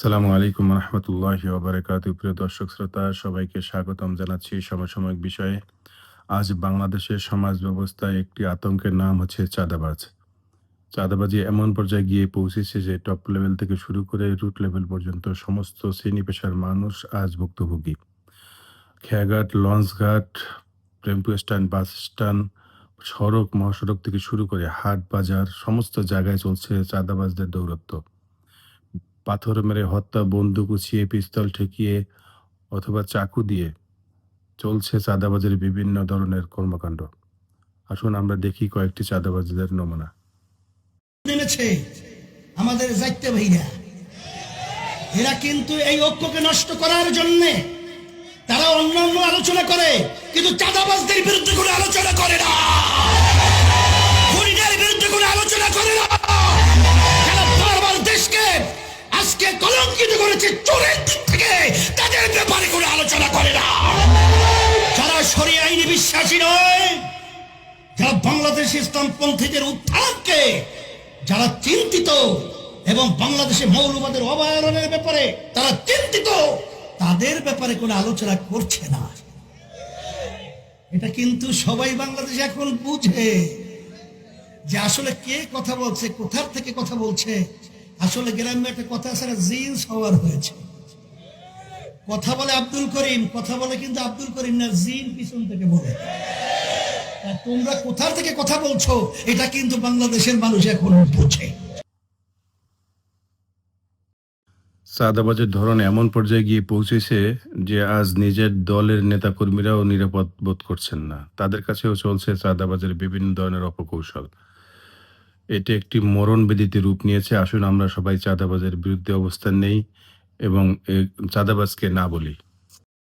সালামু আলাইকুম রহমতুল্লাহ ওবরাকাতু প্রিয় দর্শক শ্রোতা, সবাইকে স্বাগতম জানাচ্ছি সমসাময়িক বিষয়ে। আজ বাংলাদেশের সমাজ ব্যবস্থায় একটি আতঙ্কের নাম হচ্ছে চাঁদাবাজ। চাঁদাবাজি এমন পর্যায়ে গিয়ে পৌঁছেছে যে টপ লেভেল থেকে শুরু করে রুট লেভেল পর্যন্ত সমস্ত শ্রেণি পেশার মানুষ আজ ভুক্তভোগী। খেয়াঘাট, লঞ্চঘাট টেম্পো স্ট্যান্ড, বাস স্ট্যান্ড, সড়ক, মহাসড়ক থেকে শুরু করে হাট বাজার, সমস্ত জায়গায় চলছে চাঁদাবাজদের দৌরত্ব। পাথর মেরে হত্যা, বন্দুক উছিয়ে পিস্তল ঠেকিয়ে অথবা চাকু দিয়ে চলছে চাঁদাবাজের বিভিন্ন ধরনের কর্মকাণ্ড। আসুন আমরা দেখি কয়েকটি চাঁদাবাজদের নমুনা। আমাদের যাইতে ভাইরা। এরা কিন্তু এই ঐক্যকে নষ্ট করার জন্য তারা অন্য অন্য আলোচনা করে, কিন্তু চাঁদাবাজদের বিরুদ্ধে কোনো আলোচনা করে না। সরিয়ে আইনি বিশ্বাসী নয়। যারা বাংলাদেশ ইসলামপন্থীদের উত্থানকে যারা চিন্তিত এবং বাংলাদেশে মৌলবাদের অবহেলনের ব্যাপারে তারা চিন্তিত, তাদের ব্যাপারে কোনো আলোচনা করছে না। এটা কিন্তু সবাই বাংলাদেশে এখন বুঝে যে আসলে কে কথা বলছে, কোথার থেকে কথা বলছে। আসলে গ্রামে একটা কথা আছে জিন্স হওয়ার হয়েছে। কথা বলে আব্দুল করিম, কথা বলে কিন্তু আব্দুল করিম না, জিন পিছন থেকে বলে। তোমরা কোথা থেকে কথা বলছো? এটা কিন্তু বাংলাদেশের মানুষ এখন বুঝে। চাঁদাবাজের ধরন এমন পর্যায়ে গিয়ে পৌঁছেছে যে আজ নিজের দলের নেতাকর্মীরাও নিরাপদ বোধ করছেন না। তাদের কাছেও চলছে চাঁদাবাজের বিভিন্ন ধরনের অপকৌশল। এটি একটি মরণ বেদিতে রূপ নিয়েছে। আসুন আমরা সবাই চাঁদাবাজের বিরুদ্ধে অবস্থান নেই। এবং চাঁদাবাজকে না বলি।